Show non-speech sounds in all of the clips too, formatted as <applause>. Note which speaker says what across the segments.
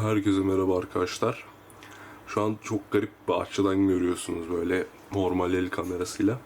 Speaker 1: Herkese merhaba arkadaşlar. Şu an çok garip bir açıdan görüyorsunuz böyle normal el kamerasıyla.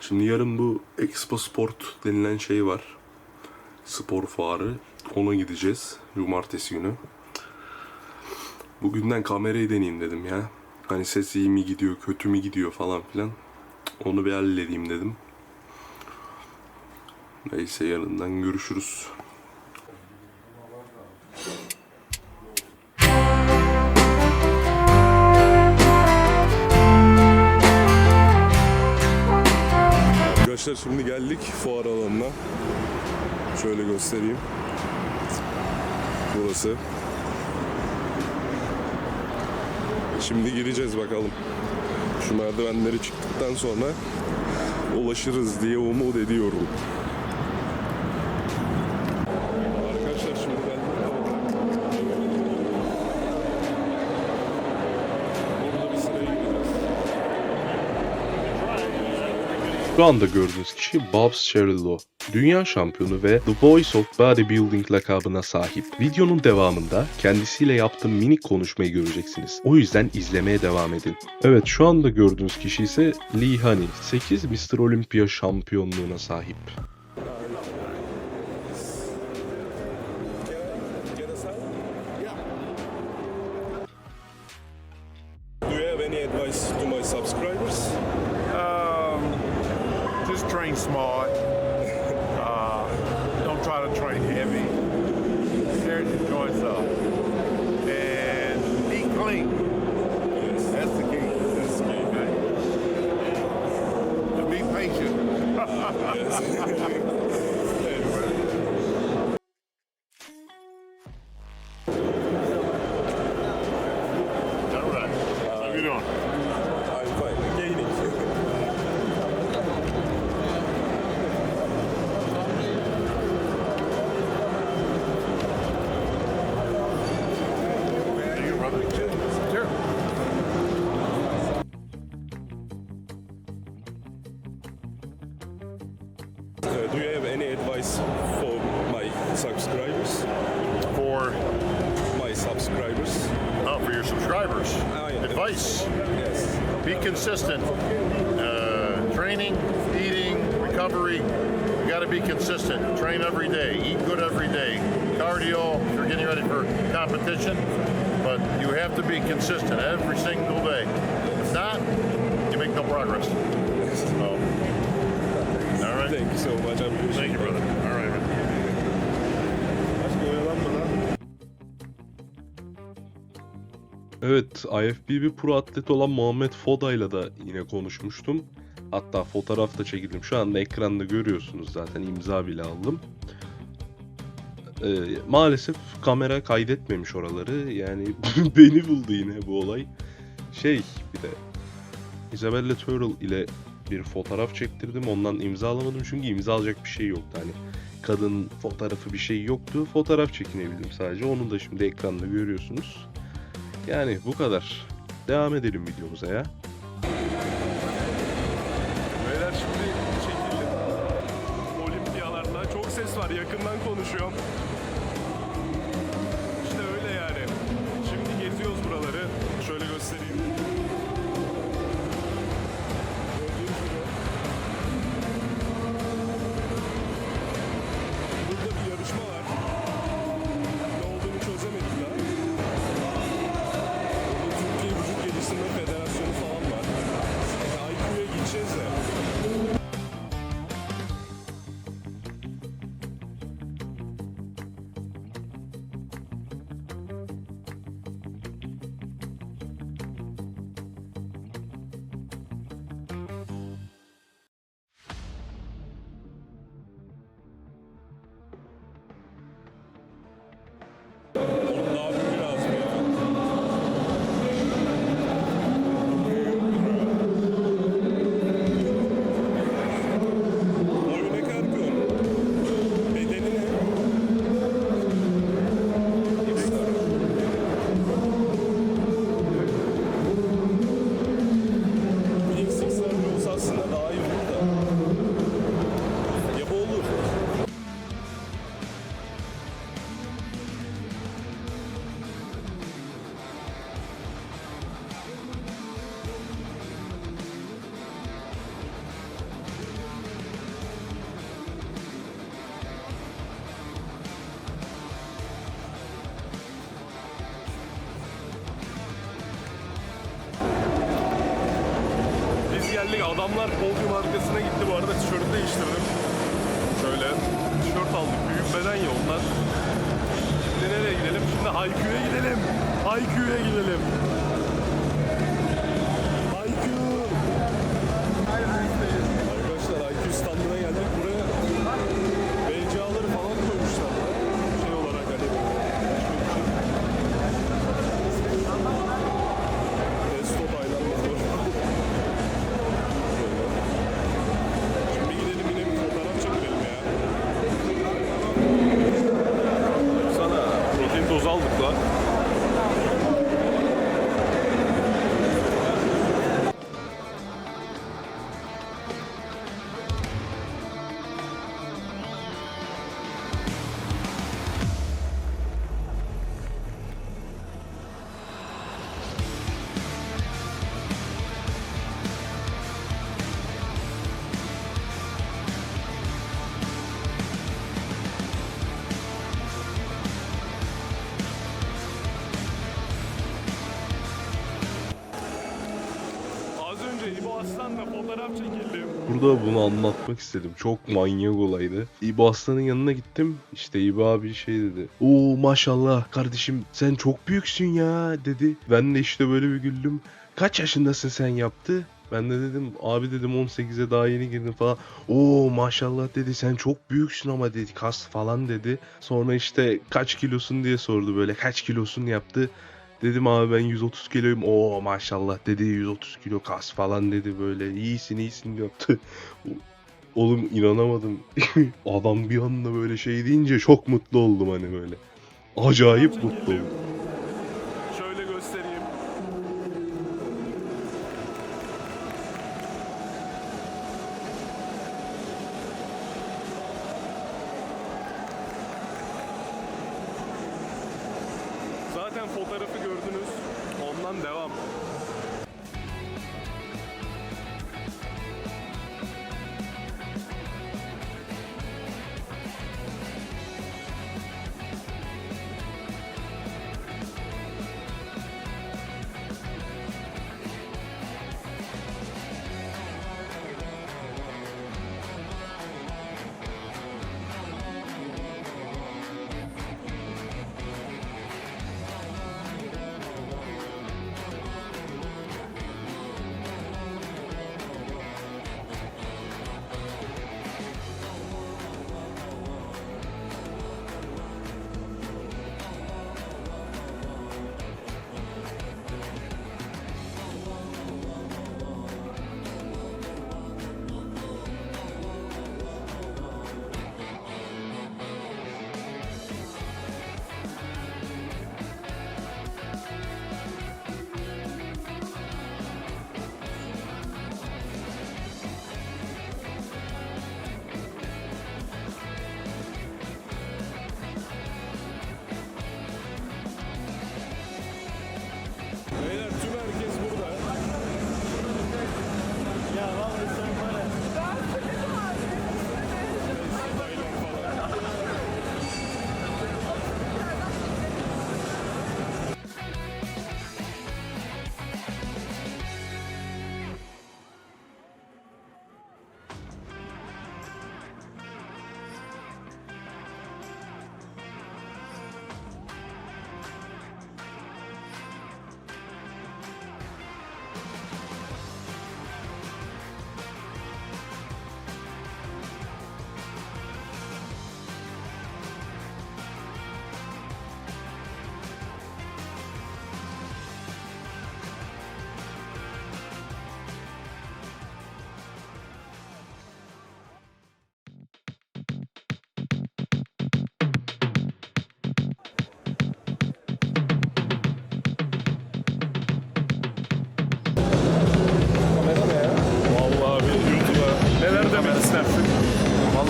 Speaker 1: Şimdi yarın bu Expo Sport denilen şey var. Spor fuarı. Ona gideceğiz cumartesi günü. Bugünden kamerayı deneyeyim dedim ya. Hani ses iyi mi gidiyor, kötü mü gidiyor falan filan. Onu bir halledeyim dedim. Neyse yarından görüşürüz. Arkadaşlar şimdi geldik fuar alanına. Şöyle göstereyim. Burası. Şimdi gireceğiz bakalım. Şu merdivenleri çıktıktan sonra ulaşırız diye umut ediyorum. Arkadaşlar şimdi geldik. Burada bir sıraya gireceğiz.
Speaker 2: Şu anda gördüğünüz kişi Bobs Cherillo. Dünya şampiyonu ve The Voice of Bodybuilding lakabına sahip. Videonun devamında kendisiyle yaptığım minik konuşmayı göreceksiniz. O yüzden izlemeye devam edin. Evet şu anda gördüğünüz kişi ise Lee Hani. 8 Mr. Olympia şampiyonluğuna sahip.
Speaker 1: Do you have any advice to my subscribers?
Speaker 3: Just train smart. Uh, don't try to train heavy. Tear your joints up. And be clean.
Speaker 1: Yes.
Speaker 3: That's the key.
Speaker 1: That's me.
Speaker 3: Okay? And be patient. <laughs>
Speaker 1: advice. Yes.
Speaker 3: Be consistent. Uh, training, eating, recovery. You got to be consistent. Train every day. Eat good every day. Cardio. You're getting ready for competition, but you have to be consistent every single day. If not, you make no progress. So, all right.
Speaker 1: Thank you so much. I appreciate
Speaker 3: Thank you, brother.
Speaker 2: Evet, IFBB Pro atlet olan Muhammed Foda'yla da yine konuşmuştum. Hatta fotoğraf da çekildim. Şu anda ekranda görüyorsunuz zaten imza bile aldım. Ee, maalesef kamera kaydetmemiş oraları. Yani <laughs> beni buldu yine bu olay. Şey bir de Isabella Turtle ile bir fotoğraf çektirdim. Ondan imza alamadım çünkü imza alacak bir şey yoktu. Hani kadın fotoğrafı bir şey yoktu. Fotoğraf çekinebildim sadece. Onu da şimdi ekranda görüyorsunuz. Yani bu kadar. Devam edelim videomuza ya.
Speaker 4: Beyler şimdi çekildim. Olimpiyalarına çok ses var yakından konuşuyorum. Adamlar podyum arkasına gitti. Bu arada tişörtü değiştirdim. Şöyle tişört aldık. Büyük beden ya onlar. Şimdi nereye gidelim? Şimdi Haikyu'ya gidelim. Haikyu'ya gidelim. Aslan'la fotoğraf çekildim.
Speaker 2: Burada bunu anlatmak istedim. Çok manyak olaydı. İbo Aslan'ın yanına gittim. İşte İbo abi şey dedi. Oo maşallah kardeşim sen çok büyüksün ya dedi. Ben de işte böyle bir güldüm. Kaç yaşındasın sen yaptı? Ben de dedim abi dedim 18'e daha yeni girdim falan. Oo maşallah dedi sen çok büyüksün ama dedi kas falan dedi. Sonra işte kaç kilosun diye sordu böyle kaç kilosun yaptı. Dedim abi ben 130 kiloyum. Oo maşallah dedi 130 kilo kas falan dedi böyle. İyisin iyisin yaptı. Oğlum inanamadım. <laughs> Adam bir anda böyle şey deyince çok mutlu oldum hani böyle. Acayip mutlu oldum.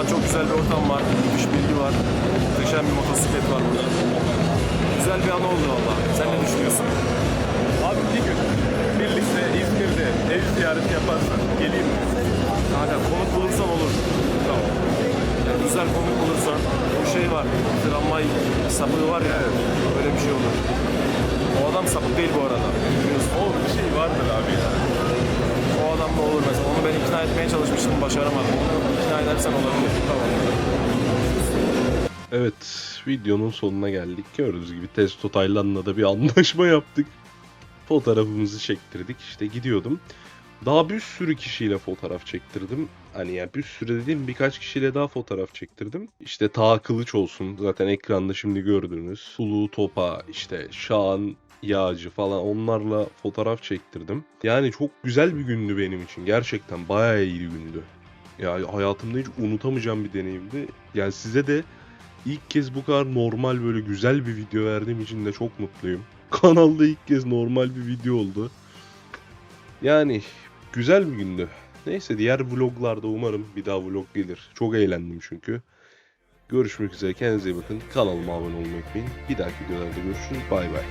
Speaker 4: Vallahi
Speaker 5: çok güzel bir ortam var, müthiş bilgi var, muhteşem bir motosiklet var burada. Güzel bir an oldu valla. Sen ne düşünüyorsun?
Speaker 4: Abi bir gün birlikte İzmir'de ev ziyareti yaparsan geleyim mi?
Speaker 5: Kanka konuk bulursan olur.
Speaker 4: Tamam.
Speaker 5: Yani güzel konuk bulursan, bu şey var, tramvay sapığı var ya, öyle bir şey olur. O adam sapık değil bu arada. Biliyorsun.
Speaker 4: O bir şey vardır abi ya.
Speaker 5: O adam da olur mesela. Onu ben ikna etmeye çalışmıştım, başaramadım. Edersen olabilir.
Speaker 2: Evet, videonun sonuna geldik. Gördüğünüz gibi Testo Taylan'la da bir anlaşma yaptık. Fotoğrafımızı çektirdik. İşte gidiyordum. Daha bir sürü kişiyle fotoğraf çektirdim. Hani ya bir sürü dediğim birkaç kişiyle daha fotoğraf çektirdim. İşte Ta Kılıç olsun. Zaten ekranda şimdi gördüğünüz. Ulu Topa, işte Şahan Yağcı falan onlarla fotoğraf çektirdim. Yani çok güzel bir gündü benim için. Gerçekten bayağı iyi bir gündü. Ya hayatımda hiç unutamayacağım bir deneyimdi. Yani size de İlk kez bu kadar normal böyle güzel bir video verdiğim için de çok mutluyum. <laughs> Kanalda ilk kez normal bir video oldu. Yani güzel bir gündü. Neyse diğer vloglarda umarım bir daha vlog gelir. Çok eğlendim çünkü. Görüşmek üzere kendinize iyi bakın. Kanalıma abone olmayı unutmayın. Bir dahaki videolarda görüşürüz. Bay bay.